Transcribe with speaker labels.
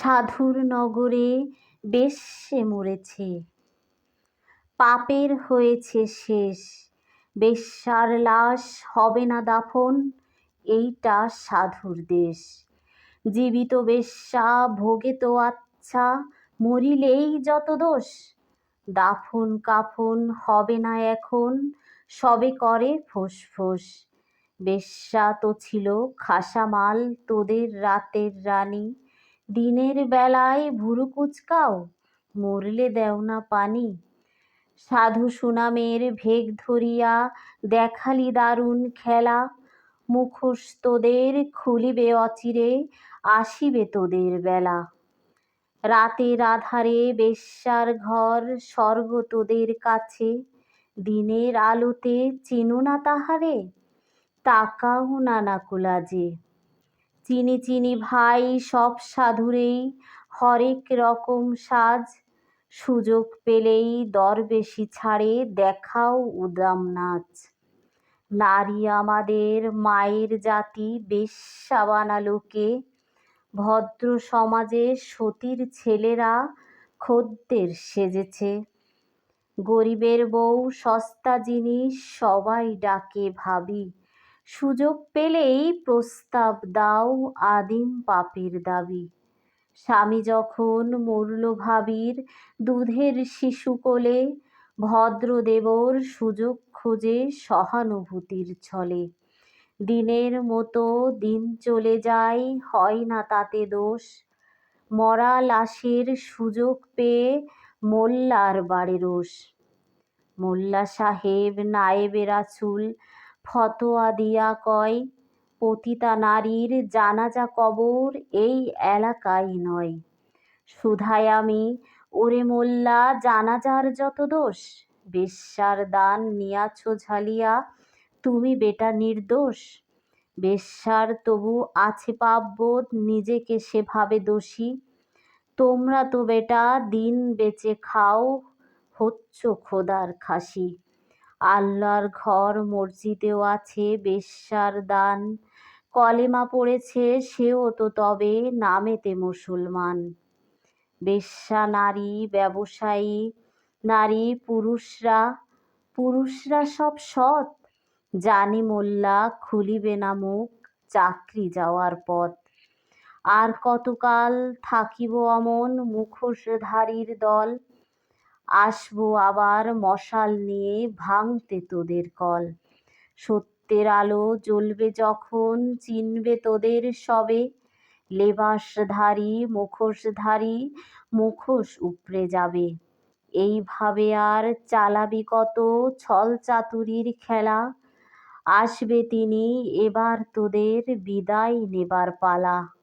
Speaker 1: সাধুর নগরে বেশ্যে মরেছে। পাপের হয়েছে শেষ। বেশ্যার লাশ হবে না দাফন, এইটা সাধুর দেশ। জীবিত বেশ্যা, ভোগে তো আচ্ছা মরিলেই যত দোষ। দাফন কাফন হবে না এখন, সবে করে ফোঁস ফোঁস বেশ্যা তো ছিল খাসামাল তোদের রাতের রানী দিনের বেলায় ভুরু কুচকাও, মরলে দেও না পানি। সাধু সুনামের ভেগ ধরিয়া দেখালি দারুণ খেলা। মুখোশ তোদের খুলিবে অচিরে, আসিবে তোদের বেলা। রাতের আধারে বেশ্যার ঘর, স্বর্গ তোদের কাছে। দিনের আলোতে চিনো না তাহারে, তাকাও না নাকুলা যে চিনি চিনি ভাই, সব সাধুরেই। হরেক রকম সাজ সুযোগ পেলেই দরবেশি ছাড়ে, দেখাও উদাম নাচ। নারী আমাদের মায়ের জাতি বেশ্যা বানালোকে ভদ্র সমাজে সতীর ছেলেরা খদ্দের সেজেছে। গরিবের বউ, সস্তা জিনিস সবাই ডাকে ভাবি। সুযোগ পেলেই প্রস্তাব দাও আদিম পাপের দাবি। স্বামী যখন মরল ভাবির দুধের শিশু কোলে, ভদ্রদেবর সুযোগ খোঁজে সহানুভূতির ছলে। দিনের মতো দিন চলে যায়, হয় না তাতে দোষ। মরা লাশের সুযোগ পেয়ে মোল্লার বাড়ে রোষ। মোল্লা সাহেব নায়েবে রাসুল ফতোয়া দিয়া কয়, পতিতা নারীর জানাজা কবর এই এলাকায় নয়। সুধায় আমি, ওরে মোল্লা, জানাজার যত দোষ। বেশ্যার দান নিয়াছ ঝালিয়া, তুমি বেটা নির্দোষ। বেশ্যার তবু আছে পাপবোধ, নিজেকে সেভাবে দোষী। তোমরা তো বেটা, দিন বেচে খাও, হচ্ছ খোদার খাসি। আল্লাহর ঘর মসজিদেও আছে বেশ্যার দান। কলেমা পড়েছে সেও তো তবে নামেতে মুসলমান। বেশ্যা নারী, ব্যবসায়ী, নারী, পুরুষরা পুরুষরা সব সৎ। জানি মোল্লা, খুলিবে না মুখ, চাকরি যাওয়ার পথ। আর কতকাল থাকিব অমন মুখোশধারীর দল? আসব আবার মশাল নিয়ে ভাঙতে তোদের কল। সত্যের আলো জ্বলবে যখন, চিনবে তোদের সবে। লেবাসধারী, মুখোশধারী, মুখোশ উপড়ে যাবে। এইভাবে আর চালাবি কত ছল চাতুরির খেলা। আসবে তিনি, এবার তোদের বিদায় নেবার পালা।